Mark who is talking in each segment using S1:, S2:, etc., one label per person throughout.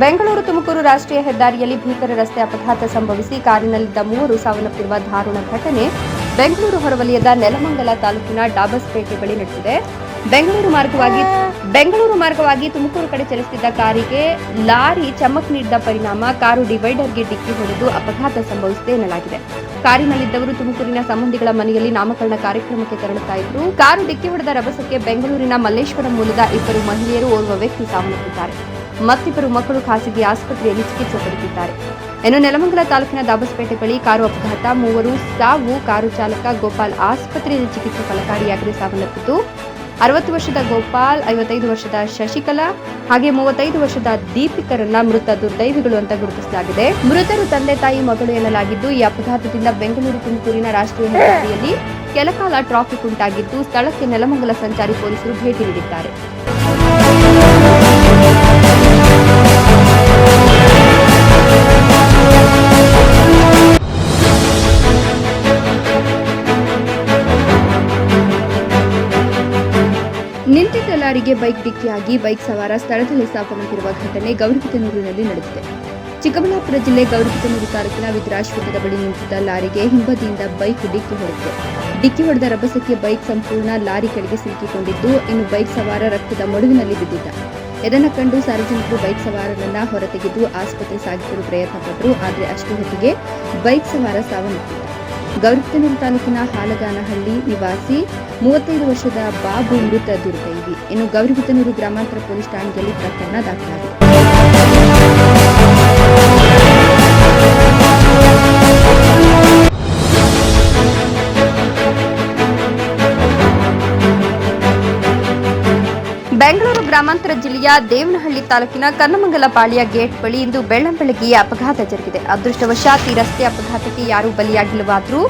S1: ಬೆಂಗಳೂರು ತುಮಕೂರು ರಾಷ್ಟ್ರೀಯ ಹೆದ್ದಾರಿಯಲ್ಲಿ ಭೀಕರ ರಸ್ತೆ ಅಪಘಾತ ಸಂಭವಿಸಿ ಕಾರಿನಲ್ಲಿದ್ದ ಮೂವರು ಸಾವನ್ನಪ್ಪಿರುವ ದಾರುಣ ಘಟನೆ ಬೆಂಗಳೂರು ಹೊರವಲಯದ ನೆಲಮಂಗಲ ತಾಲೂಕಿನ ಡಾಬಸ್ಪೇಟೆ ಬಳಿ ನಡೆದಿದೆ. ಬೆಂಗಳೂರು ಮಾರ್ಗವಾಗಿ ಬೆಂಗಳೂರು ಮಾರ್ಗವಾಗಿ ತುಮಕೂರು ಕಡೆ ಚಲಿಸುತ್ತಿದ್ದ ಕಾರಿಗೆ ಲಾರಿ ಚಮಕ್ ನೀಡಿದ ಪರಿಣಾಮ ಕಾರು ಡಿವೈಡರ್ಗೆ ಡಿಕ್ಕಿ ಹೊಡೆದು ಅಪಘಾತ ಸಂಭವಿಸಿದೆ ಎನ್ನಲಾಗಿದೆ. ಕಾರಿನಲ್ಲಿದ್ದವರು ತುಮಕೂರಿನ ಸಂಬಂಧಿಗಳ ಮನೆಯಲ್ಲಿ ನಾಮಕರಣ ಕಾರ್ಯಕ್ರಮಕ್ಕೆ ತೆರಳುತ್ತಾ ಕಾರು ಡಿಕ್ಕಿ ಹೊಡೆದ ರಭಸಕ್ಕೆ ಬೆಂಗಳೂರಿನ ಮಲ್ಲೇಶ್ವರ ಮೂಲದ ಇಬ್ಬರು ಮಹಿಳೆಯರು ಓರ್ವ ವ್ಯಕ್ತಿ ಸಾವನ್ನಪ್ಪಿದ್ದಾರೆ. ಮತ್ತಿಬ್ಬರು ಮಕ್ಕಳು ಖಾಸಗಿ ಆಸ್ಪತ್ರೆಯಲ್ಲಿ ಚಿಕಿತ್ಸೆ ಪಡೆದಿದ್ದಾರೆ. ಇನ್ನು ನೆಲಮಂಗಲ ತಾಲೂಕಿನ ದಾಬಸ್ಪೇಟೆ ಬಳಿ ಕಾರು ಅಪಘಾತ. ಮೂವರು ಸಾವು, ಕಾರು ಚಾಲಕ ಗೋಪಾಲ್ ಆಸ್ಪತ್ರೆಯಲ್ಲಿ ಚಿಕಿತ್ಸೆ ಫಲಕಾರಿಯಾಗದೆ ಸಾವನ್ನಪ್ಪಿದ್ದು, ಅರವತ್ತು ವರ್ಷದ ಗೋಪಾಲ್, ಐವತ್ತೈದು ವರ್ಷದ ಶಶಿಕಲಾ ಹಾಗೆ ಮೂವತ್ತೈದು ವರ್ಷದ ದೀಪಿಕರನ್ನ ಮೃತ ದುರ್ದೈವಿಗಳು ಅಂತ ಗುರುತಿಸಲಾಗಿದೆ. ಮೃತರು ತಂದೆ, ತಾಯಿ, ಮಗಳು ಎನ್ನಲಾಗಿದ್ದು, ಈ ಅಪಘಾತದಿಂದ ಬೆಂಗಳೂರು, ತುಮಕೂರಿನ ರಾಷ್ಟ್ರೀಯ ಹೆದ್ದಾರಿಯಲ್ಲಿ ಕೆಲಕಾಲ ಟ್ರಾಫಿಕ್ ಉಂಟಾಗಿದ್ದು, ಸ್ಥಳಕ್ಕೆ ನೆಲಮಂಗಲ ಸಂಚಾರಿ ಪೊಲೀಸರು ಭೇಟಿ ನೀಡಿದ್ದಾರೆ. ಲಾರಿಗೆ ಬೈಕ್ ಡಿಕ್ಕಿಯಾಗಿ ಬೈಕ್ ಸವಾರ ಸ್ಥಳದಲ್ಲಿ ಸಾವನ್ನಪ್ಪಿರುವ ಘಟನೆ ಗೌರಿಬಿದನೂರಿನಲ್ಲಿ ನಡೆದಿದೆ. ಚಿಕ್ಕಬಳ್ಳಾಪುರ ಜಿಲ್ಲೆ ಗೌರಿಬಿದನೂರು ತಾಲೂಕಿನ ವಿದ್ರಾಶ್ವತ್ಥದ ಬಳಿ ನಿಂತಿದ್ದ ಲಾರಿಗೆ ಹಿಂಬದಿಯಿಂದ ಬೈಕ್ ಡಿಕ್ಕಿ ಹೊಡೆದಿದೆ. ಡಿಕ್ಕಿ ಹೊಡೆದ ರಭಸಕ್ಕೆ ಬೈಕ್ ಸಂಪೂರ್ಣ ಲಾರಿ ಕೆಳಗೆ ಸಿಲುಕಿಕೊಂಡಿದ್ದು, ಇನ್ನು ಬೈಕ್ ಸವಾರ ರಕ್ತದ ಮಡುವಿನಲ್ಲಿ ಬಿದ್ದಿದ್ದ. ಇದನ್ನು ಕಂಡು ಸಾರ್ವಜನಿಕರು ಬೈಕ್ ಸವಾರರನ್ನ ಹೊರತೆಗೆದು ಆಸ್ಪತ್ರೆ ಸಾಗಿಸಲು ಪ್ರಯತ್ನಪಟ್ಟರು, ಆದರೆ ಅಷ್ಟು ಹೊತ್ತಿಗೆ ಬೈಕ್ ಸವಾರ ಸಾವನ್ನಪ್ಪಿದ್ದ ಗೌರಿಬಿದನೂರು ತಾಲೂಕಿನ ಹಾಲಗಾನಹಳ್ಳಿ ನಿವಾಸಿ ಮೂವತ್ತೈದು ವರ್ಷದ ಬಾಬು ಮೃತ ದುರ್ದೈವಿ. ಇನ್ನು ಗೌರಿಬಿದನೂರು ಗ್ರಾಮಾಂತರ ಪೊಲೀಸ್ ಠಾಣೆಯಲ್ಲಿ ಪ್ರಕರಣ ದಾಖಲಾಗಿದೆ. ಗ್ರಾಮಾಂತರ ಜಿಲ್ಲೆಯ ದೇವನಹಳ್ಳಿ ತಾಲೂಕಿನ ಕನ್ನಮಂಗಲ ಪಾಳ್ಯ ಗೇಟ್ ಬಳಿ ಇಂದು ಬೆಳ್ಳಂಬೆಳಗ್ಗೆ ಅಪಘಾತ ಜರುಗಿದೆ. ಅದೃಷ್ಟವಶಾತ್ ಈ ರಸ್ತೆ ಅಪಘಾತಕ್ಕೆ ಯಾರೂ ಬಲಿಯಾಗಿಲ್ಲವಾದರೂ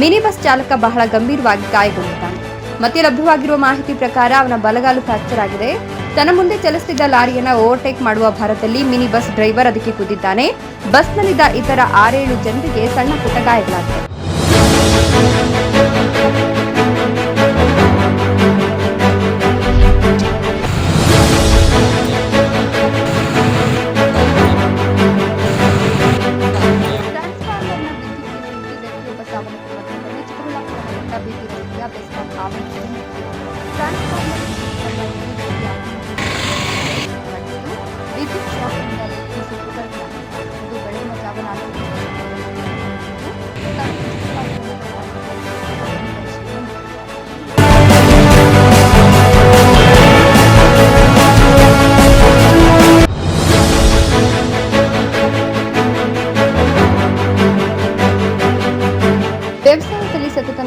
S1: ಮಿನಿ ಬಸ್ ಚಾಲಕ ಬಹಳ ಗಂಭೀರವಾಗಿ ಗಾಯಗೊಂಡಿದ್ದಾನೆ. ಮತ್ತೆ ಲಭ್ಯವಾಗಿರುವ ಮಾಹಿತಿ ಪ್ರಕಾರ ಅವನ ಬಲಗಾಲು ಫ್ರಾಕ್ಚರ್ ಆಗಿದೆ. ತನ್ನ ಮುಂದೆ ಚಲಿಸುತ್ತಿದ್ದ ಲಾರಿಯನ್ನು ಓವರ್ಟೇಕ್ ಮಾಡುವ ಭರದಲ್ಲಿ ಮಿನಿ ಬಸ್ ಡ್ರೈವರ್ ಅದಕ್ಕೆ ಕುದ್ದಿದ್ದಾನೆ ಬಸ್ನಲ್ಲಿದ್ದ ಇತರ ಆರೇಳು ಜನರಿಗೆ ಸಣ್ಣ ಪುಟ್ಟ ಗಾಯಗಳಾಗಿವೆ.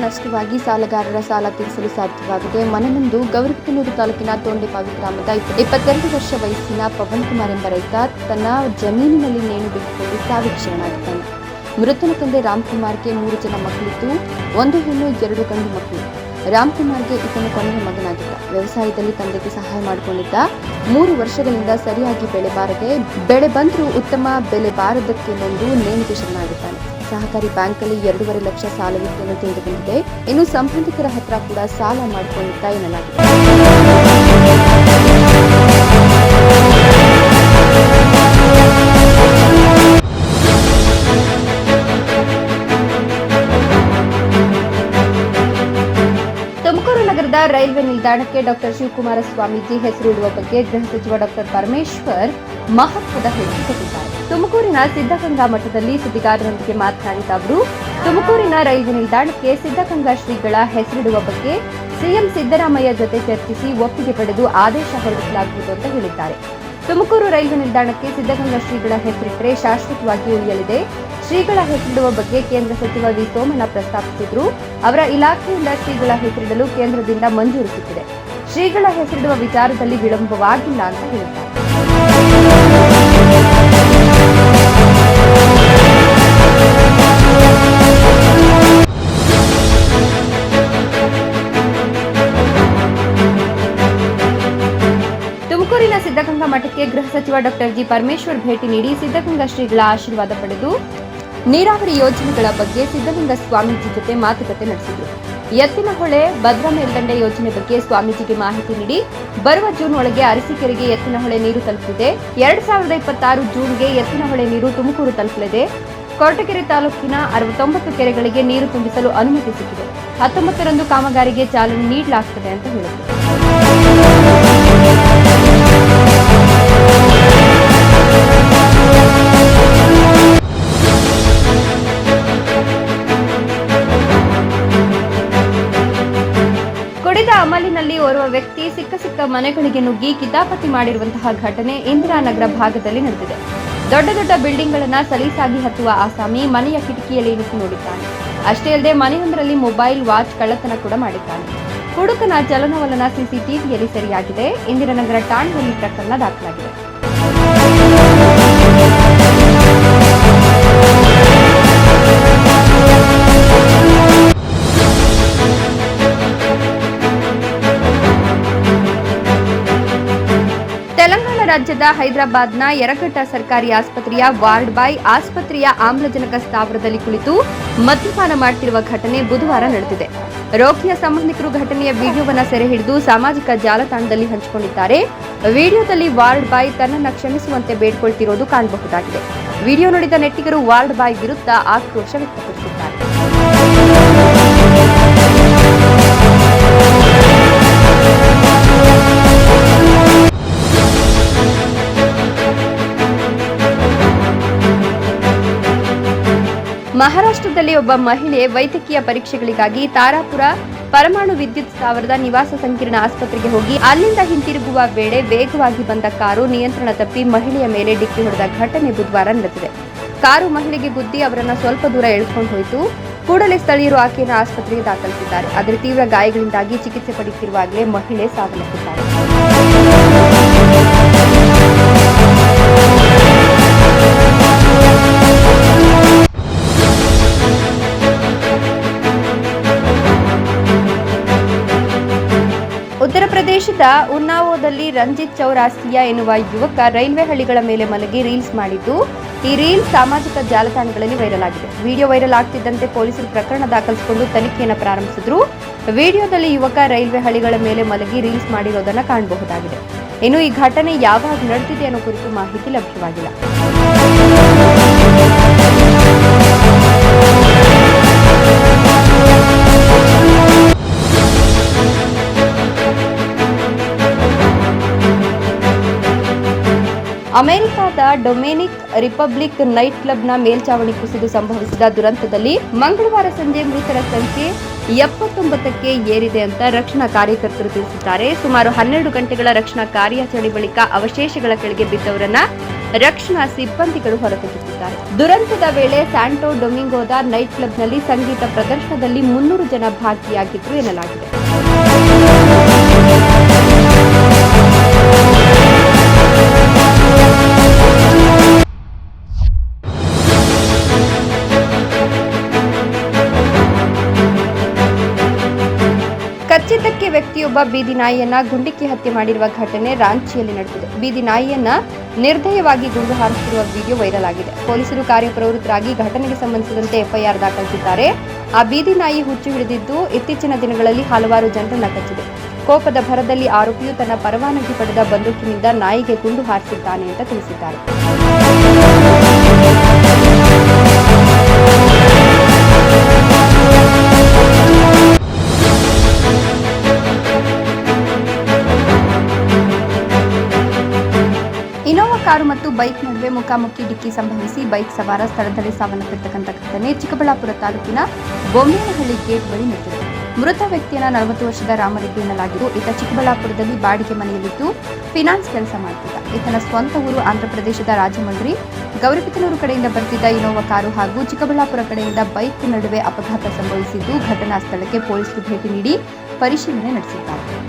S1: ವ್ಯವಸಾಯದಲ್ಲಿ ಸಾಲಗಾರರ ಸಾಲ ತೀರಿಸಲು ಸಾಧ್ಯವಾಗಿದೆ ಮನನೊಂದು ಗೌರಿಬಿದನೂರು ತಾಲೂಕಿನ ತೋಂಡೆಪಾವಿ ಗ್ರಾಮದ ಇಪ್ಪ- ಇಪ್ಪತ್ತೆರಡು ವರ್ಷ ವಯಸ್ಸಿನ ಪವನ್ ಕುಮಾರ್ ಎಂಬ ರೈತ ತನ್ನ ಜಮೀನಿನಲ್ಲಿ ನೇಣು ಬಿಟ್ಟುಕೊಂಡು ಸಾವಿಗೆ ಶರಣಾಗಿದ್ದಾನೆ ಮೃತನ ತಂದೆ ರಾಮ್ಕುಮಾರ್ಗೆ ಮೂರು ಜನ ಮಕ್ಕಳಿದ್ದು, ಒಂದು ಹೆಣ್ಣು, ಎರಡು ಗಂಡು ಮಕ್ಕಳು. ರಾಮ್ಕುಮಾರ್ಗೆ ಇತನ ಕೊನೆಯ ಮಗನಾಗಿದ್ದ. ವ್ಯವಸಾಯದಲ್ಲಿ ತಂದೆಗೆ ಸಹಾಯ ಮಾಡಿಕೊಂಡಿದ್ದ. ಮೂರು ವರ್ಷಗಳಿಂದ ಸರಿಯಾಗಿ ಬೆಳೆ ಬಾರದೆ, ಬೆಳೆ ಬಂದರೂ ಉತ್ತಮ ಬೆಲೆ ಬಾರದಕ್ಕೆ ಬಂದು ನೇಣಿಗೆ ಶರಣಾಗಿದ್ದಾನೆ ಸಹಕಾರಿ ಬ್ಯಾಂಕಲ್ಲಿ ಎರಡೂವರೆ ಲಕ್ಷ ಸಾಲವಿತ್ತು ಎಂದು ತಿಳಿದು ಇನ್ನು ಸಂಬಂಧಿಕರ ಹತ್ರ ಕೂಡ ಸಾಲ ಮಾಡಿಕೊಂಡಿದ್ದ ಎನ್ನಲಾಗಿದೆ. ತುಮಕೂರು ನಗರದ ರೈಲ್ವೆ ನಿಲ್ದಾಣಕ್ಕೆ ಡಾಕ್ಟರ್ ಶಿವಕುಮಾರ ಸ್ವಾಮೀಜಿ ಹೆಸರಿಡುವ ಬಗ್ಗೆ ಗೃಹ ಸಚಿವ ಡಾಕ್ಟರ್ ಪರಮೇಶ್ವರ್ ಮಹತ್ವದ ಹೇಳಿಕೆ ಕೊಟ್ಟಿದ್ದಾರೆ. ತುಮಕೂರಿನ ಸಿದ್ಧಗಂಗಾ ಮಠದಲ್ಲಿ ಸುದ್ದಿಗಾರರೊಂದಿಗೆ ಮಾತನಾಡಿದ ಅವರು, ತುಮಕೂರಿನ ರೈಲ್ವೆ ನಿಲ್ದಾಣಕ್ಕೆ ಸಿದ್ಧಗಂಗಾ ಶ್ರೀಗಳ ಹೆಸರಿಡುವ ಬಗ್ಗೆ ಸಿಎಂ ಸಿದ್ದರಾಮಯ್ಯ ಜೊತೆ ಚರ್ಚಿಸಿ ಒಪ್ಪಿಗೆ ಪಡೆದು ಆದೇಶ ಹೊರಡಿಸಲಾಗುವುದು ಅಂತ ಹೇಳಿದ್ದಾರೆ. ತುಮಕೂರು ರೈಲ್ವೆ ನಿಲ್ದಾಣಕ್ಕೆ ಸಿದ್ದಗಂಗಾ ಶ್ರೀಗಳ ಹೆಸರಿಟ್ಟರೆ ಶಾಶ್ವತವಾಗಿ ಉಳಿಯಲಿದೆ. ಶ್ರೀಗಳ ಹೆಸರಿಡುವ ಬಗ್ಗೆ ಕೇಂದ್ರ ಸಚಿವ ವಿ. ಸೋಮಣ್ಣ ಪ್ರಸ್ತಾಪಿಸಿದ್ರು. ಅವರ ಇಲಾಖೆಯಿಂದ ಶ್ರೀಗಳ ಹೆಸರಿಡಲು ಕೇಂದ್ರದಿಂದ ಮಂಜೂರು ಸಿಕ್ಕಿದೆ. ಶ್ರೀಗಳ ಹೆಸರಿಡುವ ವಿಚಾರದಲ್ಲಿ ವಿಳಂಬವಾಗಿಲ್ಲ ಅಂತ ಹೇಳಿದ್ದಾರೆ. ಸಿದ್ದಗಂಗಾ ಮಠಕ್ಕೆ ಗೃಹ ಸಚಿವ ಡಾಕ್ಟರ್ ಜಿ ಪರಮೇಶ್ವರ್ ಭೇಟಿ ನೀಡಿ ಸಿದ್ಧಗಂಗಾ ಶ್ರೀಗಳ ಆಶೀರ್ವಾದ ಪಡೆದು ನೀರಾವರಿ ಯೋಜನೆಗಳ ಬಗ್ಗೆ ಸಿದ್ದಲಿಂಗ ಸ್ವಾಮೀಜಿ ಜೊತೆ ಮಾತುಕತೆ ನಡೆಸಿದರು. ಎತ್ತಿನಹೊಳೆ ಭದ್ರಾ ಮೇಲ್ದಂಡೆ ಯೋಜನೆ ಬಗ್ಗೆ ಸ್ವಾಮೀಜಿಗೆ ಮಾಹಿತಿ ನೀಡಿ ಬರುವ ಜೂನ್ ಒಳಗೆ ಅರಸೀಕೆರೆಗೆ ಎತ್ತಿನಹೊಳೆ ನೀರು ತಲುಪಿದೆ. ಎರಡ್ ಸಾವಿರದ ಇಪ್ಪತ್ತಾರು ಜೂನ್ಗೆ ಎತ್ತಿನಹೊಳೆ ನೀರು ತುಮಕೂರು ತಲುಪಲಿದೆ. ಕೊರಟಗೆರೆ ತಾಲೂಕಿನ ಅರವತ್ತೊಂಬತ್ತು ಕೆರೆಗಳಿಗೆ ನೀರು ತುಂಬಿಸಲು ಅನುಮತಿ ಸಿಕ್ಕಿದೆ. ಹತ್ತೊಂಬತ್ತರಂದು ಕಾಮಗಾರಿಗೆ ಚಾಲನೆ ನೀಡಲಾಗುತ್ತದೆ ಅಂತ ಹೇಳಿದರು. ಮನೆಗಳಿಗೆ ನುಗ್ಗಿ ಕಿತಾಪತಿ ಮಾಡಿರುವಂತಹ ಘಟನೆ ಇಂದಿರಾನಗರ ಭಾಗದಲ್ಲಿ ನಡೆದಿದೆ. ದೊಡ್ಡ ದೊಡ್ಡ ಬಿಲ್ಡಿಂಗ್ಗಳನ್ನ ಸಲೀಸಾಗಿ ಹತ್ತುವ ಆಸಾಮಿ ಮನೆಯ ಕಿಟಕಿಯಲ್ಲಿ ಇರಿಸಿ ನೋಡಿದ್ದಾನೆ. ಅಷ್ಟೇ ಅಲ್ಲದೆ ಮನೆಯೊಂದರಲ್ಲಿ ಮೊಬೈಲ್, ವಾಚ್, ಕಳ್ಳತನ ಕೂಡ ಮಾಡಿದ್ದಾನೆ. ಹುಡುಕನ ಚಲನವಲನ ಸಿಸಿಟಿವಿಯಲ್ಲಿ ಸರಿಯಾಗಿದೆ. ಇಂದಿರಾನಗರ ಠಾಣೆಯಲ್ಲಿ ಪ್ರಕರಣ ದಾಖಲಾಗಿದೆ. ರಾಜ್ಯದ ಹೈದರಾಬಾದ್ನ ಯರಕಟ್ಟ ಸರ್ಕಾರಿ ಆಸ್ಪತ್ರೆಯ ವಾರ್ಡ್ ಬಾಯ್ ಆಸ್ಪತ್ರೆಯ ಆಮ್ಲಜನಕ ಸ್ಥಾವರದಲ್ಲಿ ಕುಳಿತು ಮದ್ಯಪಾನ ಮಾಡುತ್ತಿರುವ ಘಟನೆ ಬುಧವಾರ ನಡೆದಿದೆ. ರೋಗಿಯ ಸಂಬಂಧಿಕರು ಘಟನೆಯ ವಿಡಿಯೋವನ್ನು ಸೆರೆ ಹಿಡಿದು ಸಾಮಾಜಿಕ ಜಾಲತಾಣದಲ್ಲಿ ಹಂಚಿಕೊಂಡಿದ್ದಾರೆ. ವಿಡಿಯೋದಲ್ಲಿ ವಾರ್ಡ್ ಬಾಯ್ ತನ್ನನ್ನು ಕ್ಷಮಿಸುವಂತೆ ಬೇಡ್ಕೊಳ್ತಿರೋದು ಕಾಣಬಹುದಾಗಿದೆ. ವಿಡಿಯೋ ನೋಡಿದ ನೆಟ್ಟಿಗರು ವಾರ್ಡ್ ಬಾಯ್ ವಿರುದ್ಧ ಆಕ್ರೋಶ ವ್ಯಕ್ತಪಡಿಸಿದ್ದಾರೆ. ಮಹಾರಾಷ್ಟ್ರದಲ್ಲಿ ಒಬ್ಬ ಮಹಿಳೆ ವೈದ್ಯಕೀಯ ಪರೀಕ್ಷೆಗಳಿಗಾಗಿ ತಾರಾಪುರ ಪರಮಾಣು ವಿದ್ಯುತ್ ಸ್ಥಾವರದ ನಿವಾಸ ಸಂಕೀರ್ಣ ಆಸ್ಪತ್ರೆಗೆ ಹೋಗಿ ಅಲ್ಲಿಂದ ಹಿಂತಿರುಗುವ ವೇಳೆ ವೇಗವಾಗಿ ಬಂದ ಕಾರು ನಿಯಂತ್ರಣ ತಪ್ಪಿ ಮಹಿಳೆಯ ಮೇಲೆ ಡಿಕ್ಕಿ ಹೊಡೆದ ಘಟನೆ ಬುಧವಾರ ನಡೆದಿದೆ. ಕಾರು ಮಹಿಳೆಗೆ ಗುದ್ದಿ ಅವರನ್ನು ಸ್ವಲ್ಪ ದೂರ ಎಳ್ಕೊಂಡು ಹೋಯಿತು. ಕೂಡಲೇ ಸ್ಥಳೀಯರು ಆಕೆಯನ್ನು ಆಸ್ಪತ್ರೆಗೆ ದಾಖಲಿಸಿದ್ದಾರೆ. ಆದರೆ ತೀವ್ರ ಗಾಯಗಳಿಂದಾಗಿ ಚಿಕಿತ್ಸೆ ಪಡೆಯುತ್ತಿರುವಾಗಲೇ ಮಹಿಳೆ ಸಾವನ್ನಪ್ಪಿದ್ದಾರೆ ಪ್ರದೇಶದ ಉನ್ನಾವೋದಲ್ಲಿ ರಂಜಿತ್ ಚೌರಾಸಿಯಾ ಎನ್ನುವ ಯುವಕ ರೈಲ್ವೆ ಹಳಿಗಳ ಮೇಲೆ ಮಲಗಿ ರೀಲ್ಸ್ ಮಾಡಿದ್ದು, ಈ ರೀಲ್ಸ್ ಸಾಮಾಜಿಕ ಜಾಲತಾಣಗಳಲ್ಲಿ ವೈರಲ್ ಆಗಿದೆ ವಿಡಿಯೋ ವೈರಲ್ ಆಗ್ತಿದ್ದಂತೆ ಪೊಲೀಸರು ಪ್ರಕರಣ ದಾಖಲಿಸಿಕೊಂಡು ತನಿಖೆಯನ್ನು ಪ್ರಾರಂಭಿಸಿದ್ರು. ವಿಡಿಯೋದಲ್ಲಿ ಯುವಕ ರೈಲ್ವೆ ಹಳಿಗಳ ಮೇಲೆ ಮಲಗಿ ರೀಲ್ಸ್ ಮಾಡಿರೋದನ್ನು ಕಾಣಬಹುದಾಗಿದೆ. ಇನ್ನು ಈ ಘಟನೆ ಯಾವಾಗ ನಡೆದಿದೆ ಅನ್ನೋ ಕುರಿತು ಮಾಹಿತಿ ಲಭ್ಯವಾಗಿಲ್ಲ. ಅಮೆರಿಕದ ಡೊಮೆನಿಕ್ ರಿಪಬ್ಲಿಕ್ ನೈಟ್ ಕ್ಲಬ್ನ ಮೇಲ್ಚಾವಣಿ ಕುಸಿದು ಸಂಭವಿಸಿದ ದುರಂತದಲ್ಲಿ ಮಂಗಳವಾರ ಸಂಜೆ ಮೃತರ ಸಂಖ್ಯೆ ಎಪ್ಪತ್ತೊಂಬತ್ತಕ್ಕೆ ಏರಿದೆ ಅಂತ ರಕ್ಷಣಾ ಕಾರ್ಯಕರ್ತರು ತಿಳಿಸಿದ್ದಾರೆ. ಸುಮಾರು ಹನ್ನೆರಡು ಗಂಟೆಗಳ ರಕ್ಷಣಾ ಕಾರ್ಯಾಚರಣೆ ಬಳಿಕ ಅವಶೇಷಗಳ ಕೆಳಗೆ ಬಿದ್ದವರನ್ನ ರಕ್ಷಣಾ ಸಿಬ್ಬಂದಿಗಳು ಹೊರತೆಗೆದಿದ್ದಾರೆ ದುರಂತದ ವೇಳೆ ಸ್ಯಾಂಟೋ ಡೊಮಿಂಗೋದ ನೈಟ್ ಕ್ಲಬ್ನಲ್ಲಿ ಸಂಗೀತ ಪ್ರದರ್ಶನದಲ್ಲಿ ಮುನ್ನೂರು ಜನ ಭಾಗಿಯಾಗಿದ್ದರು ಎನ್ನಲಾಗಿದೆ. ವ್ಯಕ್ತಿಯೊಬ್ಬ ಬೀದಿ ನಾಯಿಯನ್ನ ಗುಂಡಿಕ್ಕಿ ಹತ್ಯೆ ಮಾಡಿರುವ ಘಟನೆ ರಾಂಚಿಯಲ್ಲಿ ನಡೆದಿದೆ. ಬೀದಿ ನಾಯಿಯನ್ನ ನಿರ್ದಯವಾಗಿ ಗುಂಡು ಹಾರಿಸಿರುವ ವಿಡಿಯೋ ವೈರಲ್ ಆಗಿದೆ. ಪೊಲೀಸರು ಕಾರ್ಯಪ್ರವೃತ್ತರಾಗಿ ಘಟನೆಗೆ ಸಂಬಂಧಿಸಿದಂತೆ ಎಫ್ಐಆರ್ ದಾಖಲಿಸಿದ್ದಾರೆ. ಆ ಬೀದಿ ನಾಯಿ ಹುಚ್ಚು ಹಿಡಿದಿದ್ದು ಇತ್ತೀಚಿನ ದಿನಗಳಲ್ಲಿ ಹಲವಾರು ಜನರನ್ನ ಕಚ್ಚಿದೆ. ಕೋಪದ ಭರದಲ್ಲಿ ಆರೋಪಿಯು ತನ್ನ ಪರವಾನಗಿ ಪಡೆದ ಬಂದೂಕಿನಿಂದ ನಾಯಿಗೆ ಗುಂಡು ಹಾರಿಸಿದ್ದಾನೆ ಅಂತ ತಿಳಿಸಿದ್ದಾರೆ. ಕಾರು ಮತ್ತು ಬೈಕ್ ನಡುವೆ ಮುಖಾಮುಖಿ ಡಿಕ್ಕಿ ಸಂಭವಿಸಿ ಬೈಕ್ ಸವಾರ ಸ್ಥಳದಲ್ಲಿ ಸಾವನ್ನಪ್ಪಿರ್ತಕ್ಕಂಥ ಘಟನೆ ಚಿಕ್ಕಬಳ್ಳಾಪುರ ತಾಲೂಕಿನ ಬೊಮ್ಮೇನಹಳ್ಳಿ ಗೇಟ್ ಬಳಿ ನಡೆದಿದೆ ಮೃತ ವ್ಯಕ್ತಿಯನ್ನು ನಲವತ್ತು ವರ್ಷದ ರಾಮರೆಡ್ಡಿ ಎನ್ನಲಾಗಿದ್ದು, ಈತ ಚಿಕ್ಕಬಳ್ಳಾಪುರದಲ್ಲಿ ಬಾಡಿಗೆ ಮನೆಯಲ್ಲಿದ್ದು ಫಿನಾನ್ಸ್ ಕೆಲಸ ಮಾಡುತ್ತಿದ್ದ ಈತನ ಸ್ವಂತ ಊರು ಆಂಧ್ರಪ್ರದೇಶದ ರಾಜಮಂಡ್ರಿ, ಗೌರಿಬಿದನೂರು ಕಡೆಯಿಂದ ಬರ್ತಿದ್ದ ಇನೋವಾ ಕಾರು ಹಾಗೂ ಚಿಕ್ಕಬಳ್ಳಾಪುರ ಕಡೆಯಿಂದ ಬೈಕ್ ನಡುವೆ ಅಪಘಾತ ಸಂಭವಿಸಿದ್ದು, ಘಟನಾ ಸ್ಥಳಕ್ಕೆ ಪೊಲೀಸರು ಭೇಟಿ ನೀಡಿ ಪರಿಶೀಲನೆ ನಡೆಸಿದ್ದಾರೆ.